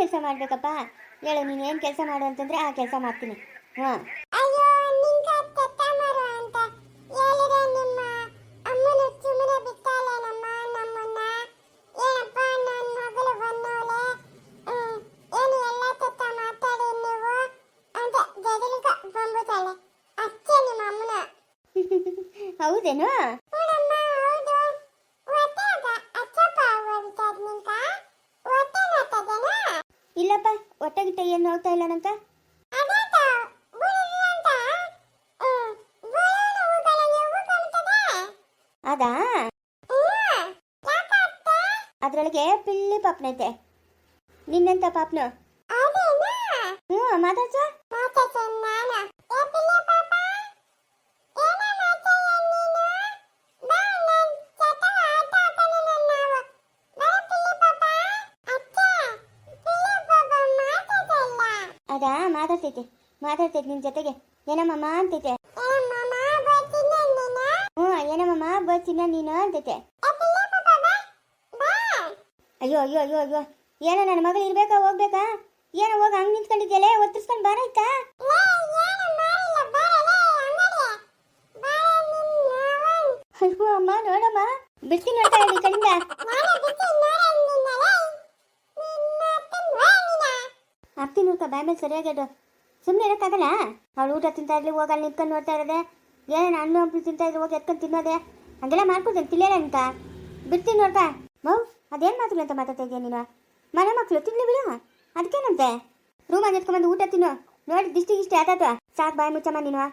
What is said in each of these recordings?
ಕೆಲಸ ಮಾಡ್ಬೇಕಪ್ಪ. ಹೇಳು ನೀನು ಏನು ಕೆಲಸ ಮಾಡು ಅಂತಂದ್ರೆ ಆ ಕೆಲಸ ಮಾಡ್ತೀನಿ. ಹಾಂ. ಅಯ್ಯೋ ನಿಂಗ ತೆತ್ತಮರು ಅಂತ ಹೇಳಿದ್ರೆ ನಿಮ್ಮ ಅಮ್ಮನ ಸುಮ್ಮನೆ ಬಿಟ್ಟಾಲೇನಮ್ಮ ನಮ್ಮನ್ನ ಏನಪ್ಪ ನನ್ನ ಮಗಳು ಬಂದವಳೆ ಹ್ಮ್, ಏನು ಎಲ್ಲ ತೆತ್ತ ಮಾತಾಡಿ ನೀವು ಅಂತ ಜಗಲಿಕ ಬಂದ್ಬಿಟ್ಟಾಳೆ ಅಷ್ಟೇ ನಿಮ್ಮ ಅಮ್ಮನ ಹೌದೇನು ಹೂನಮ್ಮ ಹೌದು ಹೊಟ್ಟೆ ಅದ ಅಚ್ಚಪ್ಪ ಹೋಗ್ಬಿಟ್ಟದ್ ನಿಂಕ ಹೊಟ್ಟೆ ನೋಡ್ತದೇನಾ ಇಲ್ಲಪ್ಪ ಹೊಟ್ಟೆ ಗಿಟ್ಟ ಏನು ನೋಡ್ತಾ ಇಲ್ಲ ಕಾಣ್ತದೆ ಅದಾ? ಅದ್ರೊಳಗೆ ಪಿಳ್ಳಿ ಪಾಪ್ನೈತೆ ನಿನ್ನಂತ ಪಾಪ್ನು? ಹ್ಞೂ ಮಾತಾಡ್ಸು. ಮಾತಾಡ್ತೈತೆ ಮಾತಾಡ್ತೈತೆ ನಿನ್ನ ಜೊತೆಗೆ ಏನಮ್ಮಮ್ಮ ಅಂತೈತೆ? ಹ್ಞೂ ಏನಮ್ಮಮ್ಮ ಬರ್ತೀನ ನೀನು ಅಂತೈತೆ. ಅಯ್ಯೋ ಅಯ್ಯೋ ಅಯ್ಯೋ ಅಯ್ಯೋ ಏನೋ ನನ್ನ ಮಗಳು ಇರ್ಬೇಕಾ ಹೋಗ್ಬೇಕಾ ಏನೋ ಹೋಗಿ ಹಂಗೆ ನಿಂತ್ಕೊಂಡಿದ್ಯಲೆ ಒತ್ತಿಸ್ಕೊಂಡು ಬಾರಾಯ್ತಾ ಲೇ, ಏನು ಮಾಡಿಲ್ಲ, ಬಾರಲೇ, ಅಂಗಡಿ. ಬಾರ ನಿನ್ನ ಅಯ್ಯೋ ಅಮ್ಮ ನೋಡಮ್ಮ ಬಿಡ್ತೀನಿ ನೋಡ್ತಾ ಇದ್ದೀನಿ ನೋಡ್ಕ ಬಾಯ್ ಮೇಲೆ ಸುಮ್ಮನೆ ಇರೋಕ್ಕಾಗಲ್ಲ? ಅವಳು ಊಟ ತಿಂತಾ ಇರಲಿ ಹೋಗಲ್ಲಿ ನಿಂತ್ಕೊಂಡು ನೋಡ್ತಾ ಇರೋದೆ. ಏನೇನು ಹಣ್ಣು ಹಂಪಲು ತಿಂತಾ ಇದ್ರು, ಹೋಗಿ ಎತ್ಕೊಂಡು ತಿನ್ನೋದೆ. ಹಂಗೆಲ್ಲ ಮಾಡ್ಕೊಡ್ತೀನಿ ತಿಳಿಯಲ್ಲ ಅಂತ. ಬಿಡ್ತೀನಿ ನೋಡ್ತಾ ಮೌ, ಅದೇನು ಮಾತುಗಳು ಅಂತ ಮಾತಾಡ್ತಾ ಇದೆಯಾ ನೀನು? ಮನೆ ಮಕ್ಕಳು, ತಿನ್ಲಿ ಬಿಡು. ಅದಕ್ಕೇನಂತೆ? ರೂಮಾಗಿ ಎತ್ಕೊಂಬಂದು ಊಟ ತಿನ್ನು. ನೋಡಿ ದಿಷ್ಟಿಗೆ ಇಷ್ಟೇ ಆತಾತ ಸಾಕು ಬಾಯಿ ಮುಚ್ಚಮ್ಮ ನೀನು.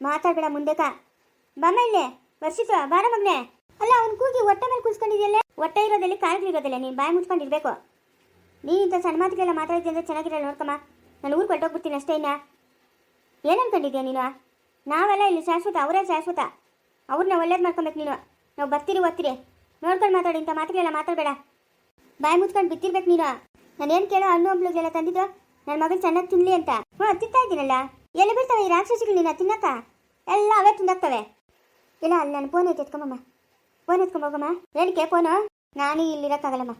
ಮಾತಾಡ್ಬೇಡ ಮುಂದೆಕ. ಬಮ್ಮ ಇಲ್ಲೇ? ವರ್ಷಿತು, ಬಾರ ಮಗನೆ. ಅಲ್ಲ, ಅವ್ನು ಕೂಗಿ ಹೊಟ್ಟೆ ಮೇಲೆ ಕೂಸ್ಕೊಂಡಿದ್ಯಲ್ಲ? ಹೊಟ್ಟೆ ಇರೋದಲ್ಲಿ ಇರೋದಿಲ್ಲ? ನೀನು ಬಾಯಿ ಮುಚ್ಕೊಂಡಿರ್ಬೇಕು. ನೀನು ಇಂಥ ಸಣ್ಣ ಮಾತುಗಳೆಲ್ಲ ಮಾತಾಡಿದ್ದೆ ಅಂದರೆ ಚೆನ್ನಾಗಿರಲ್ಲ ನೋಡ್ಕಮ್ಮ. ನಾನು ಊರು ಹೊರಟೋಗ್ಬಿಡ್ತೀನಿ ಅಷ್ಟೇ ಇನ್ನ. ಏನು ನೀನು? ನಾವೆಲ್ಲ ಇಲ್ಲಿ ಶಾಶ್ವತ, ಅವರೇ ಶಾಶ್ವತ. ಅವ್ರನ್ನ ಒಳ್ಳೇದು ಮಾಡ್ಕೊಬೇಕು ನೀನು. ನಾವು ಬರ್ತೀರಿ, ಓದ್ತೀರಿ. ನೋಡ್ಕೊಂಡು ಮಾತಾಡಿ, ಇಂಥ ಮಾತುಗಳೆಲ್ಲ ಮಾತಾಡಬೇಡ. ಬಾಯಿ ಮುಚ್ಕೊಂಡು ಬಿತ್ತಿರ್ಬೇಕು ನೀನು. ಏನು ಕೇಳೋ ಹಣ್ಣು ಹಂಪ್ಲುಗಳೆಲ್ಲ ತಂದಿದ್ದು? ನನ್ನ ಮಗನ ಚೆನ್ನಾಗಿ ತಿನ್ನಲಿ ಅಂತ. ಹ್ಞೂ ತಿಂತಾ ಇದ್ದೀನಲ್ಲ? ಎಲ್ಲಿ ಬಿಡ್ತಾವೆ ಈ ರಾಕ್ಷಸಿಗಳು ನೀನು ತಿನ್ನಕ್ಕ? ಎಲ್ಲ ಅವೇ ತಿಂದಾಕ್ತವೆ ಇಲ್ಲ, ಅಲ್ಲಿ ನಾನು ಫೋನ್ ಐತೆ ಎತ್ಕೊಂಬಮ್ಮ. ಫೋನ್ ಎತ್ಕೊಂಬೋಗಮ್ಮ ಏನಕ್ಕೆ ಫೋನು ನಾನು ಇಲ್ಲಿರೋಕ್ಕಾಗಲ್ಲಮ್ಮ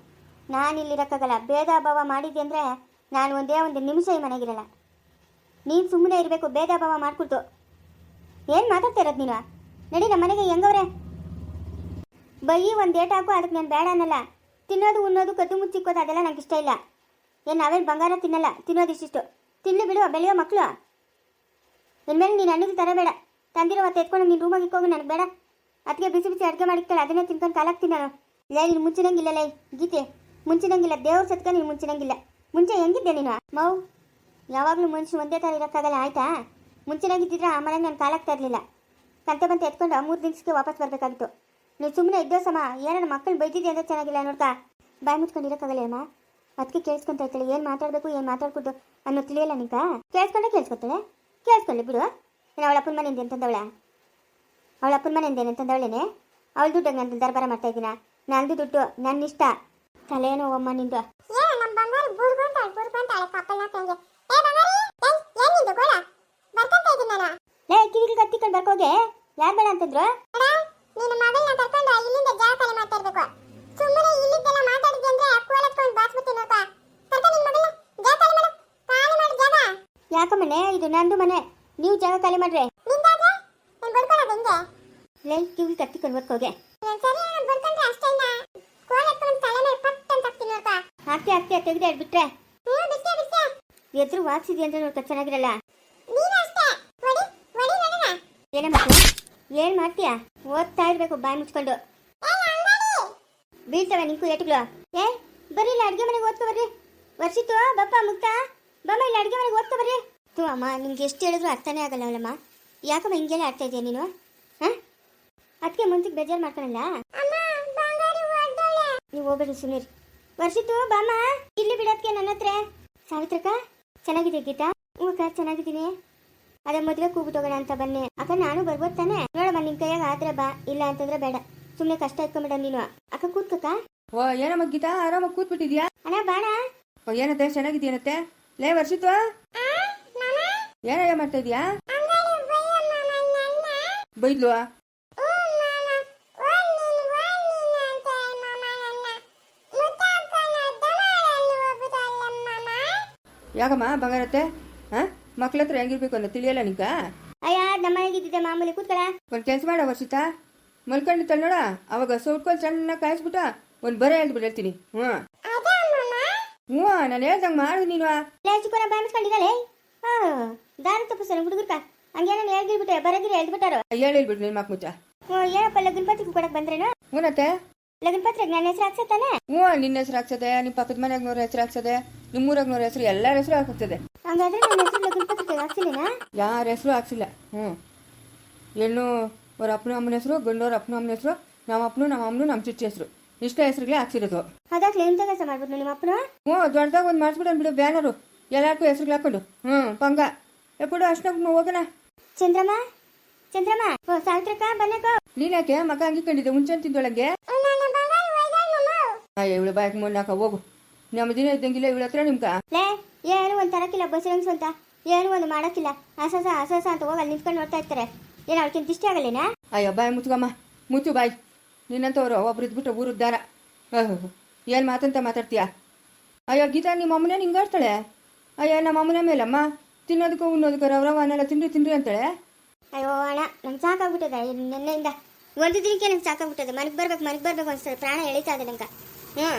ನಾನು ಇಲ್ಲಿರೋಕ್ಕಾಗಲ್ಲ ಭೇದ ಭಾವ ಮಾಡಿದ್ದೆ ಅಂದರೆ ನಾನು ಒಂದೇ ಒಂದು ನಿಮಿಷ ಈ ಮನೆಗಿರಲ್ಲ. ನೀನು ಸುಮ್ಮನೆ ಇರಬೇಕು, ಭೇದ ಭಾವ ಮಾಡಿಕೊಡ್ತು ಏನು ಮಾತಾಡ್ತಾ ಇರೋದು ನೀನು? ನಡಿ ನಮ್ಮ ಮನೆಗೆ ಹೆಂಗವ್ರೆ? ಬೈ ಒಂದು ಡೇಟ್ ಹಾಕು ಅದಕ್ಕೆ ನಾನು ಬೇಡ ಅನ್ನಲ್ಲ. ತಿನ್ನೋದು, ಉಣ್ಣೋದು, ಕದ್ದು ಮುಚ್ಚಿಕ್ಕೋದು ಅದೆಲ್ಲ ನನಗೆ ಇಷ್ಟ ಇಲ್ಲ. ಏನು ನಾವೇನು ಬಂಗಾರ ತಿನ್ನಲ್ಲ, ತಿನ್ನೋದು ಇಷ್ಟಿಷ್ಟು. ತಿನ್ನು ಬಿಡು, ಬೆಳೆಯೋ ಮಕ್ಕಳು ಇನ್ಮೇಲೆ ನೀನು ಅಣ್ಣಿಗೆ ತರಬೇಡ ತಂದಿರೋ ಹೊತ್ತು ಎತ್ಕೊಂಡು ನೀನು ರೂಮಾಗಿ ಇಕ್ಕೋಗು, ನನಗೆ ಬೇಡ. ಅದಕ್ಕೆ ಬಿಸಿ ಬಿಸಿ ಅಡುಗೆ ಮಾಡಿಕ್ತಾಳೆ ಅದನ್ನೇ ತಿನ್ಕೊಂಡು ಕಾಲಾಗ್ತೀನಿ ನಾನು ಲೇ ಇಲ್ಲಿ ಮುಚ್ಚಿನಂಗಿಲ್ಲ ಲೈ, ಗೀತೆ. ಮುಂಚಿನಂಗಿಲ್ಲ, ದೇವ್ರ ಸತ್ಕ ನೀನು ಮುಂಚಿನಂಗಿಲ್ಲ. ಮುಂಚೆ ಹೆಂಗಿದ್ದೆ ನೀನು? ಮೌ, ಯಾವಾಗಲೂ ಮನುಷ್ಯ ಒಂದೇ ಥರ ಇರೋಕ್ಕಾಗಲ್ಲ, ಆಯ್ತಾ? ಮುಂಚಿನಾಗಿದ್ದಿದ್ರೆ ಆ ಮನೆಗೆ ನಾನು ಕಾಲಾಗ್ತಾ ಇರಲಿಲ್ಲ ಕಂತೆ ಬಂತೆ ಎತ್ಕೊಂಡು ಮೂರು ದಿನಕ್ಕೆ ವಾಪಸ್ ಬರಬೇಕಾಗಿತ್ತು. ನೀವು ಸುಮ್ಮನೆ ಇದ್ದೋ ಸಮ, ಏನಾರ ಮಕ್ಕಳು ಬೈದಿದ್ದೆ ಅಂದ್ರೆ ಚೆನ್ನಾಗಿಲ್ಲ ನೋಡ್ತಾ ಬಾಯಿ ಮುಚ್ಕೊಂಡು ಇರೋಕ್ಕಾಗಲ್ಲ ಅಮ್ಮ ಅದಕ್ಕೆ ಕೇಳಿಸ್ಕೊಂತ ಇರ್ತಾಳೆ, ಏನು ಮಾತಾಡಬೇಕು, ಏನು ಮಾತಾಡ್ಕೊಟ್ಟು ಅನ್ನೋ ತಿಳಿಯಲ್ಲ ನಿಂಕ ಕೇಳಿಸ್ಕೊಂಡೆ ಕೇಳಿಸ್ಕೊತಾಳೆ ಕೇಳಿಸ್ಕೊಳ್ಳಿ ಬಿಡು. ಏನು ಅವಳ ಅಪ್ಪನ ಮನೆಯಿಂದ ಅಂತಂದವಳ ಅವಳ ಅಪ್ಪನ ಮನೆಯಿಂದ ಏನಂತಂದವಳೇನೆ ಅವಳ ದುಡ್ಡು ನಾನು ದರ್ಬಾರ ಮಾಡ್ತಾ ಇದ್ದೀನ? ನಂದು ದುಡ್ಡು ನನ್ನ ಇಷ್ಟ ತಲೆನೋ ನೋವಮ್ಮ ನಿಂದು. ಏ ನಮ್ಮ ಬಂಗಾರ ಬುರ್ಕೊಂತಾಳೆ ಬುರ್ಕೊಂತಾಳೆ ಕಪ್ಪಲ್ ಹಾಕಂಗೆ ಏ ಬಂಗಾರಿ ಏಯ್ ಏನಿದು ಗೋಳ? ಬರ್ತಂತ ಇದ್ದೀನಿ ನಾನು. ಲೇ ಕಿವಿಗೆ ಕತ್ತಿಕೊಂಡು ಬರ್ಕೋಗೆ. ಯಾರು ಬೇಡ ಅಂತಿದ್ರು? ನಿನ್ನ ಮಗಳನ್ನ ಕರ್ಕೊಂಡು ಇಲ್ಲಿಂದ ಸುಮ್ಮನೆ ಇಲ್ಲಿದ್ದೆಲ್ಲ ಮಾತಾಡಿದ್ದೆ ಅಂದ್ರೆ ಕೋಲತ್ಕೊಂಡು ಬಾಸ್ಬಿಡ್ತೀನಿ ನೋಡ್ಕ. ಕರ್ಕ ನಿನ್ನ ಮಗಳನ್ನ. ಜಾಗ ಖಾಲಿ ಮಾಡು ಖಾಲಿ ಮಾಡು ಜಾಗ. ಯಾಕಮ್ಮನೆ ಇದು ನಂದು ಮನೆ. ನೀವು ಜಾಗ ಖಾಲಿ ಮಾಡ್ರೆ. ನಿಂದಾದ್ರೆ? ನಾನು ಬರ್ಕೊಳ್ಳೋದು ಹೆಂಗೆ? ಲೇ ಕಿವಿಗೆ ಕತ್ತಿಕೊಂಡು ಬರ್ಕೋಗೆ. ಸರಿ ಬರ್ಕೊಂಡ್ರೆ ಅಷ್ಟೇ ಇನ್ನ ಕೋಲತ್ಕೊಂಡು ತಲೆ ಮೇಲೆ ಪಟ್ ಅಂತ ಹಾಕ್ತೀನಿ ನೋಡ್ಕ ಹಾಕ್ತಿ ಹಾಕ್ತಿ ತೆಗ್ದೆ ಬಿಟ್ರೆ ಹ್ಞೂ ಬಿಟ್ಟೆ ಬಿಟ್ಟೆ ಎದುರು ವಾಗ್ಸಿದ್ಯ ಅಂತ ನೋಡ್ಕೊ ಚೆನ್ನಾಗಿರಲ್ಲ ಏನ್ ಅಷ್ಟೇ. ಮಾಡ್ತೀಯ ಏನು ಮಾಡ್ತೀಯಾ? ಓದ್ತಾ ಇರ್ಬೇಕು ಬಾಯಿ ಮುಚ್ಕೊಂಡು. ಬೀಳ್ತವ ನಿಂಕು ಏಟುಗಳು. ಏ ಬರ್ರಿ ಇಲ್ಲ ಅಡ್ಗೆ ಮನೆಗೆ ಓದ್ಕೊ ಬರ್ರಿ. ವರ್ಷಿತು ಬಪ್ಪ ಮುಕ್ತ ಬಮ್ಮ ಇಲ್ಲ ಅಡ್ಗೆ ಮನೆಗೆ ಓದ್ಕೊ ಬರ್ರಿ. ತೂ ಅಮ್ಮ ನಿಮ್ಗೆ ಎಷ್ಟು ಹೇಳಿದ್ರು ಅರ್ಥನೇ ಆಗಲ್ಲ ಅವಳಮ್ಮ. ಯಾಕಮ್ಮ ಹಿಂಗೆಲ್ಲ ಆಡ್ತಾ ಇದೆಯಾ ನೀನು? ಹಾ? ಅದಕ್ಕೆ ಮುಂಚೆ ಬೇಜಾರು ಮಾಡ್ಕೊಳಲ್ಲ? ನೀವು ಹೋಗ್ಬೇಡಿ ಸುನೀರ್. ವರ್ಷಿತ್ತು ಬಾಮ ಇಲ್ಲಿ ಬಿಡೋದ್ಕೆ ನನ್ನ ಹತ್ರ. ಸಾವಿತ್ರಕ್ಕ ಚೆನ್ನಾಗಿದೆ ಗೀತಾ? ಹ್ಞೂ ಅಕ್ಕ ಚೆನ್ನಾಗಿದ್ದೀನಿ. ಅದೇ ಮದುವೆ ತಗೋಣ ಅಂತ ಬನ್ನಿ. ಅಕ್ಕ ನಾನು ಬರ್ಬೋದು ತಾನೆ? ನೋಡಮ್ಮ ನಿನ್ ಕೈಯಾಗ ಆದ್ರೆ ಬಾ. ಇಲ್ಲ ಅಂತಂದ್ರೆ ಬೇಡ. ಸುಮ್ಮನೆ ಕಷ್ಟ ಇಟ್ಕೊಂಬೇಡ ನೀನು. ಅಕ್ಕ ಕೂತ್ಕಕ್ಕ? ಓ ಏನಮ್ಮ ಗೀತಾ? ಆರಾಮಾಗಿ ಕೂತ್ಬಿಟ್ಟಿದ್ಯಾ? ಅಣ್ಣ ಬಾಣ. ಓ ಏನತ್ತೆ? ಚೆನ್ನಾಗಿದ್ಯೇನತ್ತೆ ಲೇ ವರ್ಷಿತ್ವ ಏನಯ್ಯ ಮಾಡ್ತಾ ಇದೀಯಾ? ಬೈದ್ಲು ಹ್ಞೂ ಮಾಮ ಓನ್ ನೀನು ಓನ್ ನೀನು ಅಂತ ಮಾಮ ನನ್ನ ಮುತ್ತಾಕನ ದಮಾಳಲ್ಲಿ ಹೋಗ್ಬಿಟ್ಟಲ್ಲ ಮಾಮ ಯಾಕಮ್ಮ ಬಂಗಾರತ್ತೆ ಹಾಂ? ಮಕ್ಳ ಹತ್ರ ಹೆಂಗಿರ್ಬೇಕು ಅಂತ ತಿಳಿಯಲ್ಲ ನಿಂಗ ಅಯ್ಯ ನಮ್ಮ ಮನೆಗಿದ್ದಿದ್ದೆ ಮಾಮೂಲಿ ಕೂತ್ಕಳ. ಒಂದು ಕೆಲಸ ಮಾಡ ವರ್ಷಿತಾ. ಮಲ್ಕೊಂಡಿತ್ತಲ್ಲ ನೋಡ ಅವಾಗ ಸೌಟ್ಕೊಂಡು ಸಣ್ಣ ಕಾಯಿಸ್ಬಿಟ್ಟ ಒಂದು ಬರ ಹೇಳ್ಬಿಟ್ಟು ಹೇಳ್ತೀನಿ. ಹ್ಞೂ. ಹ್ಞೂ ನಾನು ಹೇಳ್ದಂಗೆ ಮಾಡುದು ನೀನು. ಚಿಕ್ಕನ ಬಾಯ್ ಮುಚ್ಕೊಂಡಿದ್ದಾಳೆ. ಹಾ ದಾರಿ ತಪ್ಪಿಸ್ತಾನೆ ಹುಡುಗರ್ಕ ಹಂಗೇನ ಹೇಳ್ದಿರ್ಬಿಟ್ಟೆ ಬರಗಿರಿ ಹೇಳ್ಬಿಟ್ಟಾರು. ಹೇಳಿ ಹೇಳ್ಬಿಟ್ಟು ನಿನ್ನ ಮಕ್ಕ ಮುಚ್ಚ. ಹ್ಞೂ ಏನಪ್ಪ ಲಗ್ನ ಪತ್ರಿಕೆ ಕೊಡಕ್ ಬಂದ್ರೇನು? ಹ್ಞೂನತ್ತೆ. ಲಗ್ನ ಪತ್ರಕ್ಕೆ ನನ್ನ ಹೆಸರು ಹಾಕ್ಸತ್ತಾನೆ ಹ್ಞೂ ನಿನ್ನ ಹೆಸರು ಹಾಕ್ಸದೆ ನಿಮ್ಮ ಪಕ್ಕದ ಮನೆಯಾಗ ನೂರ ಹೆಸರು ಹಾಕ್ಸದೆ ನಿಮ್ಮ ಊರಾಗ ನೂರ ಹೆಸರು ಎಲ್ಲರ ಹೆಸರು ಹಾಕಿಸ್ತದೆ ಹಂಗಾದ್ರೆ ನನ್ನ ಹೆಸರು ಲಗ್ನ ಪತ್ರಿಕೆ ಹಾಕ್ಸಿಲ್ಲ ಯಾರ ಹೆಸರು ಹಾಕ್ಸಿಲ್ಲ ಹ್ಞೂ. ಹೆಣ್ಣು ಅವ್ರ ಅಪ್ಪನ ಅಮ್ಮನ ಹೆಸರು ಗಂಡವ್ರ ಅಪ್ಪನ ಅಮ್ಮನ ಹೆಸರು ನಮ್ಮ ಅಪ್ಪನು ನಮ್ಮ ಅಮ್ಮನು ನಮ್ಮ ಚಿಚ್ಚಿ ಹೆಸರು. ಇಷ್ಟ ಹೆಸರುಗಳೇ ಹಾಕ್ಸಿರೋದು. ಅದಾಗ್ಲಿ ಎಂತ ಕೆಲಸ ಮಾಡ್ಬಿಟ್ಟು ನಿಮ್ಮ ಅಪ್ಪನ? ಹ್ಞೂ ದೊಡ್ಡದಾಗ ಒಂದು ಮಾಡಿಸ್ಬಿಡೋಣ ಬಿಡು ಬ್ಯಾನರು. ಎಲ್ಲರಿಗೂ ಹೆಸರುಗಳು ಹಾಕೊಂಡು ಹ್ಞೂ ಪಂಗ. ಎಪ್ಪಡು ಅಷ್ಟು ಹೋಗೋಣ. ಚಂದ್ರಮ್ಮ? ಚಂದ್ರಮ್ಮ ಓ ಸಾವಿತ್ರಕ್ಕ ಬನ್ನಕ್ಕ ನೀನ್ಯಾಕೆ ಮಗ ಹಂಗಿಕೊಂಡಿದ್ದೆ ಮುಂಚೆ ತಿಂದೊಳಗೆ ಅಯ್ಯ ಇವಳು ಬಾಯಕ್ ಮುನ್ನಾಕ ಹೋಗು. ನಮ್ಮ ದಿನ ಇದ್ದಂಗಿಲ್ಲ ಇವಳ ಹತ್ರ ನಿಮ್ಗ? ಲೇ ಏನು ಒಂದ್ ತರಕಿಲ್ಲ ಬಸ್ ಅಂತ ಏನು ಒಂದು ಮಾಡಕ್ಕಿಲ್ಲ. ಅಸಸ ಅಸಸ ಅಂತ ಹೋಗಿ ಅಲ್ಲಿ ನಿಂತ್ಕೊಂಡು ನೋಡ್ತಾ ಇರ್ತಾರೆ. ಏನು ಅವಳಿಗಿಂತ ಇಷ್ಟ ಆಗಲ್ಲೇನಾ? ಅಯ್ಯೋ ಬಾಯ್ ಮುಚ್ಕಮ್ಮ. ಮುಚ್ಚು ಬಾಯ್. ನಿನ್ನಂತವ್ರು ಒಬ್ರು ಇದ್ಬಿಟ್ಟು ಊರು ದಾರ ಏನು ಮಾತಂತ ಮಾತಾಡ್ತೀಯ? ಅಯ್ಯೋ ಗೀತಾ ನಿಮ್ಮ ಅಮ್ಮನೇ ಹಿಂಗಾಡ್ತಾಳೆ ಅಯ್ಯೋ ನಮ್ಮ ಅಮ್ಮನ ಮೇಲಮ್ಮ? ತಿನ್ನೋದಕ್ಕೂ ಉನ್ನೋದಕ್ಕೂ ರವ ಅನ್ನೆಲ್ಲ ತಿನ್ರಿ ತಿನ್ರಿ ಅಂತಾಳೆ? ಅಯ್ಯೋ ಅಣ್ಣ ನಂಗೆ ಸಾಕಾಗ್ಬಿಟ್ಟದ. ನಿನ್ನೆಯಿಂದ ಒಂದು ದಿನಕ್ಕೆ ನಂಗೆ ಸಾಕಾಗ್ಬಿಟ್ಟದ. ಮನೆಗೆ ಬರ್ಬೇಕು ಮನೆಗೆ ಬರ್ಬೇಕು ಅನ್ಸ್ತದೆ. ಪ್ರಾಣ ಎಳಿತಾ ಇದೆ ನಂಗೆ. ಹ್ಞೂ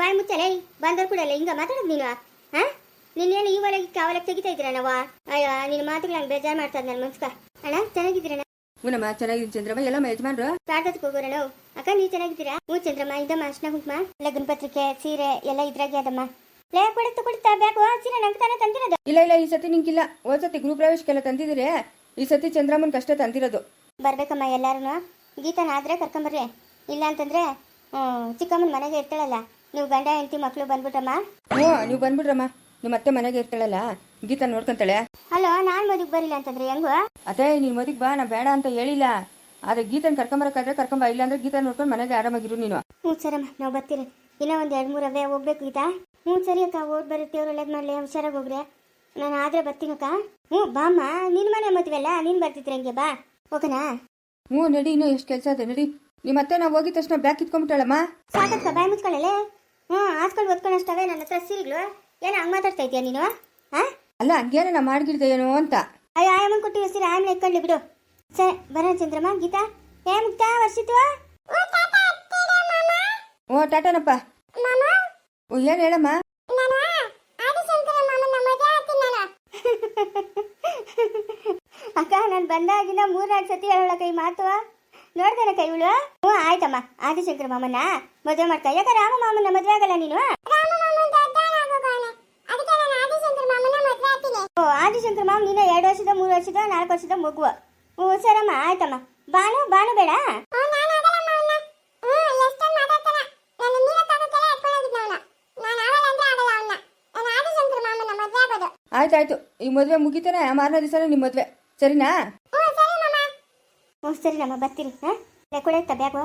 ಬಾಯಿ ಮುಚ್ಚಲೆ ಬಂದವ್ರು ಕೂಡ ಅಲ್ಲ. ಹಿಂಗ ಮಾತಾಡೋದು ನೀನು? ಹಾಂ? ನಿನ್ನೇನು ಈ ಒಳಗೆ ಕಾವಲಕ್ಕೆ ತೆಗಿತಾ ಇದ್ದೀರ ನಾವು? ಅಯ್ಯೋ ನಿನ್ನ ಮಾತುಗಳು ನಂಗೆ ಬೇಜಾರು ಮಾಡ್ತದೆ ನನ್ನ ಮನ್ಸ್ಕ. ಅಣ್ಣ ಚೆನ್ನಾಗಿದ್ದೀರಣ್ಣ ಹ್ಞೂನಮ್ಮ ಚೆನ್ನಾಗಿದ್ದೀನಿ ಚಂದ್ರಮ್ಮ. ಎಲ್ಲ ಯಜಮಾನ್ರು? ಪ್ರಾರ್ಥಕ್ಕೆ ಹೋಗೋಣ ನಾವು ಅಕ್ಕ ನೀವು ಚೆನ್ನಾಗಿದ್ದೀರಾ? ಹ್ಞೂ ಚಂದ್ರಮ್ಮ ಇದಮ್ಮ ಅರ್ಶನ ಕುಂಕುಮ. ಲಗ್ನ ಪತ್ರಿಕೆ ಸೀರೆ ಎಲ್ಲ ಇದ್ರಾಗೆ ಅದಮ್ಮ. ಲೇ ಕೊಡುತ್ತ ಕೊಡುತ್ತಾ ಬೇಕು ಸೀರೆ ನಂಗೆ ತಾನೇ ತಂದಿರೋದು. ಇಲ್ಲ ಇಲ್ಲ ಈ ಸತಿ ನಿಂಗಿಲ್ಲ ಹೋದ ಸತಿ ಗೃಹ ಪ್ರವೇಶಕ್ಕೆಲ್ಲ ತಂದಿದ್ದೀರಿ? ಈ ಸತಿ ಚಂದ್ರಮ್ಮನ ಕಷ್ಟ ತಂದಿರೋದು. ಬರ್ಬೇಕಮ್ಮ ಎಲ್ಲಾರು ಗೀತನ ಆದ್ರೆ ಕರ್ಕೊಂಬರ್ರಿ ಇಲ್ಲ ಅಂತಂದ್ರೆ ಚಿಕ್ಕಮ್ಮನ್ ಮನೆಗೆ ಇರ್ತಾಳಲ್ಲ. ನೀವು ಗಂಡ ಹೆಂಡತಿ ಮಕ್ಕಳು ಬಂದ್ಬಿಟ್ರಮ್ಮ? ಹ್ಞೂ ನೀವು ಬಂದ್ಬಿಡ್ರಮ್ಮ. ನಿಮ್ಮ ಅತ್ತೆ ಮನೆಗೆ ಇರ್ತಾಳಲ್ಲ. ಗೀತಾ ನೋಡ್ಕೊಂತಾಳೆ. ಹಲೋ ನಾನು ಮದುವೆ ಬರಿಲ್ಲ ಅಂತಂದ್ರೆ ಹೆಂಗು? ಅದೇ ನೀನು ಮದುವೆ ಬಾ ನಾ ಬೇಡ ಅಂತ ಹೇಳಿಲ್ಲ. ಆದ್ರೆ ಗೀತನ ಕರ್ಕೊಂಬರಕ್ಕಾದ್ರೆ ಕರ್ಕೊಂಬ ಇಲ್ಲ ಅಂದ್ರೆ ಗೀತಾ ನೋಡ್ಕೊಂಡು ಮನೆಗೆ ಆರಾಮಾಗಿರು ನೀನು. ಹ್ಞೂ ಸರಮ್ಮ ನಾವು ಬರ್ತೀರಿ. ಇನ್ನೂ ಒಂದು ಎರಡು ಮೂರು ಅವೇ ಹೋಗ್ಬೇಕು ಗೀತಾ. ಹ್ಞೂ ಸರಿ ಅಕ್ಕ ಓಡ್ ಬರುತ್ತೆ. ಅವ್ರು ಒಳ್ಳೇದು ಮಾಡಲಿ. ಹುಷಾರಾಗಿ ಹೋಗ್ರಿ. ನಾನು ಆದ್ರೆ ಬರ್ತೀನಕ್ಕ ಹ್ಞೂ ಬಾಮ್ಮ ನಿನ್ನ ಮನೆ ಮದ್ವೆಲ್ಲ ನೀನ್ ಬರ್ತಿದ್ರಿ ಹಂಗೆ? ಬಾ ಓಕೆನಾ ಹ್ಞೂ ನಡಿ ಇನ್ನೂ ಎಷ್ಟು ಕೆಲಸ ಇದೆ ನಡಿ. ನಿಮ್ಮ ಅತ್ತೆ ನಾವು ಹೋಗಿದ ತಕ್ಷಣ ಬ್ಯಾಕ್ ಕಿತ್ಕೊಂಡ್ಬಿಟ್ಟಾಳಮ್ಮ? ಸಾಕಕ್ಕ ಬಾಯ್ ಮುಚ್ಕೊಳ್ಳಲೆ? ಹ್ಞೂ ಹಾಸ್ಕೊಂಡು ಓದ್ಕೊಂಡು ಅಷ್ಟವೇ ನನ್ನ ಹತ್ರ ಸೀರೆಗಳು ಏನೋ ಹಂಗೆ ಮಾತಾಡ್ತಾ ಇದೀಯ ನೀನು? ಹಾಂ ಅಲ್ಲ ಹಂಗೇನ ನಾ ಮಾಡ್ಗಿಡ್ದೆ ಏನೋ ಅಂತ. ಅಯ್ಯ ಆಯಮ್ಮನ ಕೊಟ್ಟಿರೋ ಸೀರೆ ಆಮೇಲೆ ಇಟ್ಕೊಳ್ಳಿ ಬಿಡು. ಸರಿ ಬರೋಣ ಚಂದ್ರಮ್ಮ ಗೀತಾ. ಏ ಮುಕ್ತ ವರ್ಷಿತು? ಓ ಟಾಟಾನಪ್ಪ. ಓ ಏನು ಹೇಳಮ್ಮ? ನಾನು ಬಂದಾಗಿನ ಮೂರ್ನಾಲ್ಕು ಸತಿ ಹೇಳೋಳ ಕೈ ಮಾತು. ನೋಡ್ದೇನ ಕೈ ಇವಳು ಹ್ಞೂ, ಆಯ್ತಮ್ಮ. ಆದಿಶಂಕರ ಮಾಮನ ಮದುವೆ ಮಾಡ್ತಾ ಯಾಕೆ ರಾಮ ಮಾಮನ ಮದುವೆ ಆಗಲ್ಲ ನೀನು? ಓ, ಆದಿಶಂಕರ ಮಾಮ ನೀನು ಎರಡು ವರ್ಷದ, ಮೂರು ವರ್ಷದ, ನಾಲ್ಕು ವರ್ಷದ ಮಗುವ. ಹ್ಞೂ ಸರಮ್ಮ ಆಯ್ತಮ್ಮ. ಬಾನು ಬಾನು ಬೇಡ? ಆಯ್ತಾಯ್ತು, ಈ ಮದುವೆ ಮುಗಿತಾನೆ, ಮಾರನೇ ದಿವಸನೇ ನಿಮ್ಮ ಮದುವೆ. ಸರಿನಾ? ಹ್ಞೂ ಸರಿನಮ್ಮ ಬರ್ತೀನಿ. ಹಾಂ? ಕೊಡುತ್ತಾ ಬ್ಯಾಗು?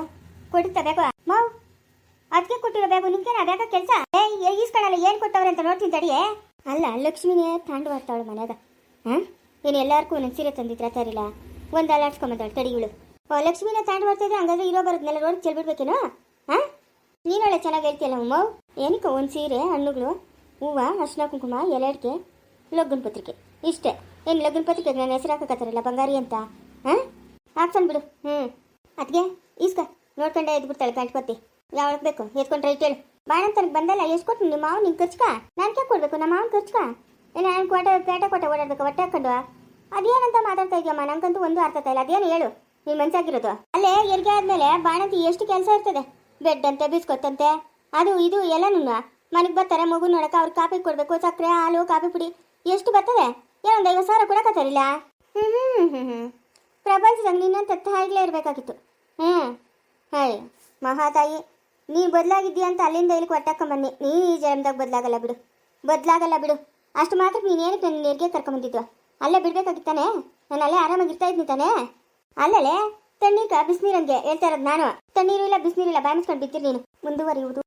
ಕೊಡುತ್ತಾ ಬ್ಯಾಗು? ಮಾವು? ಅದಕ್ಕೆ ಕೊಟ್ಟಿರೋ ಬ್ಯಾಗು ನಿಮ್ಗೇನ ಬ್ಯಾಗ ಕೆಲಸ? ಏ ಈಸ್ಕೊಳ್ಳಲ್ಲ ಏನು ಕೊಟ್ಟವ್ರೆ ಅಂತ ನೋಡ್ತೀನಿ ತಡಿಯೇ. ಅಲ್ಲ, ಲಕ್ಷ್ಮಿನೇ ತಾಂಡು ಬರ್ತಾವಳು ಮನ್ಯಾಗ. ಹಾಂ? ಏನು ಎಲ್ಲಾರ್ಗೂ ಒಂದೊಂದು ಸೀರೆ ತಂದಿದ್ರ ತರಿಲ್ಲ ಒಂದು ಅಲ್ಲಾಡ್ಸ್ಕೊಂಬಂದವಳು ತಡಿಗಳು ಓ, ಲಕ್ಷ್ಮಿನೇ ತಾಂಡು ಬರ್ತಿದ್ರೆ ಹಂಗಾದ್ರೆ ಇರೋ ಬರೋದ್ನೆಲ್ಲ ರೋಡ್ ಚೆಲ್ಬಿಡ್ಬೇಕೇನೋ? ಹಾಂ? ನೀನೊಳ್ಳೆ ಚೆನ್ನಾಗಿ ಹೇಳ್ತೀಯಲ್ಲ ಉಮ್ಮ ಏನಕ್ಕೆ ಒಂದು ಸೀರೆ, ಹಣ್ಣುಗಳು, ಹೂವು, ಅರ್ಶಿನ ಕುಂಕುಮ, ಎಲೆ ಅಡಿಕೆ ಪತ್ರಿಕೆ, ಇಷ್ಟೇ. ಏನು ಲಗ್ನ ಪತ್ರಿಕೆಗೆ ನನ್ನ ಹೆಸರು ಹಾಕಕತ್ತಾರಲ್ಲ ಬಂಗಾರಿ ಅಂತ? ಹಾಂ? ಹಾಕ್ಸನ್ ಬಿಡು. ಹ್ಞೂ ಅದಕ್ಕೆ ಈಸ್ಕ. ನೋಡ್ಕೊಂಡೆ ಎದ್ಬಿಡ್ತಾಳೆ ಬಿಡ್ತಾಳೆ ಗಣಪತಿ ಯಾವಾಗ ಬೇಕು? ಎತ್ಕೊಂಡ್ರೆ ಕೇಳು ಬಾಣ ತನಕ ಬಂದಲ್ಲ, ಎಷ್ಟು ಕೊಟ್ಟು ನಿಮ್ಮ ಮಾವು ನಿಂಗೆ ನಾನು ಕ್ಯಾಕೆ ಕೊಡಬೇಕು? ನಮ್ಮ ಮಾವನ ಖರ್ಚ್ಕ ಏನು ನಾನು ಕೊಟ್ಟ ಪೇಟ ಕೋಟೆ ಓಡಾಡ್ಬೇಕು? ಹೊಟ್ಟೆ ಹಾಕೊಂಡು ಅದೇನಂತ ಮಾತಾಡ್ತಾ ಇದೆಯಮ್ಮ? ನಂಗಂತೂ ಒಂದು ಅರ್ಥ ಇಲ್ಲ. ಅದೇನು ಹೇಳು? ನೀನು ಮನ್ಸಾಗಿರೋದು? ಅಲ್ಲೇ ಹೆರಿಗೆ ಆದಮೇಲೆ ಬಾಣಂತಿ ಎಷ್ಟು ಕೆಲಸ ಇರ್ತದೆ? ಬೆಡ್ ಅಂತೆ ಬಿಸ್ಕೊತ್ತಂತೆ ಅದು ಇದು ಎಲ್ಲನೂ ಮನೆಗೆ ಬರ್ತಾರೆ, ಮಗು ನೋಡಕ್ಕೆ ಅವ್ರಿಗೆ ಕಾಫಿ ಕೊಡಬೇಕು, ಸಕ್ಕರೆ, ಹಾಲು, ಕಾಫಿ ಪುಡಿ. ಎಷ್ಟು ಬರ್ತದೆ? ಏನೊಂದು ಐವತ್ತು ಸಾವಿರ ಕೊಡಕತ್ತಾರಿಲ್ಲ ಹ್ಞೂ ಹ್ಞೂ ಹ್ಞೂ ಹ್ಞೂ ಪ್ರಪಂಚದಾಗ ನಿನ್ನಂತ ತಾಯಿಗಳೇ ಇರಬೇಕಾಗಿತ್ತು. ಹ್ಞೂ ಹಾಯ್ ಮಹಾತಾಯಿ ನೀನು ಬದಲಾಗಿದ್ದೀಯ ಅಂತ ಅಲ್ಲಿಂದ ಇಲ್ಲಿ ಕೊಟ್ಟಕ್ಕ ಬನ್ನಿ ನೀನು ಈ ಜನ್ಮದಾಗ ಬದಲಾಗಲ್ಲ ಬಿಡು. ಬದಲಾಗಲ್ಲ ಬಿಡು. ಅಷ್ಟು ಮಾತ್ರ ನೀನು ಏನಕ್ಕೆ ನನ್ನ ನೆರಿಗೆ ಕರ್ಕೊಂಬಂದಿದ್ದು ಅಲ್ಲೇ ಬಿಡಬೇಕಾಗಿತ್ತಾನೆ ನಾನು ಅಲ್ಲೇ ಆರಾಮಾಗಿರ್ತಾ ಇದ್ನಿ ತಾನೆ? ಅಲ್ಲಲೇ ತಣ್ಣೀರ್ಗ ಬಿಸಿನೀರಂಗೆ ಹೇಳ್ತಾ ಇರೋದು ನಾನು. ತಣ್ಣೀರು ಇಲ್ಲ ಬಿಸಿನೀರಿಲ್ಲ ಬಾಯಿ ಮುಚ್ಕೊಂಡು ನೀನು. ಮುಂದುವರಿಯುವುದು.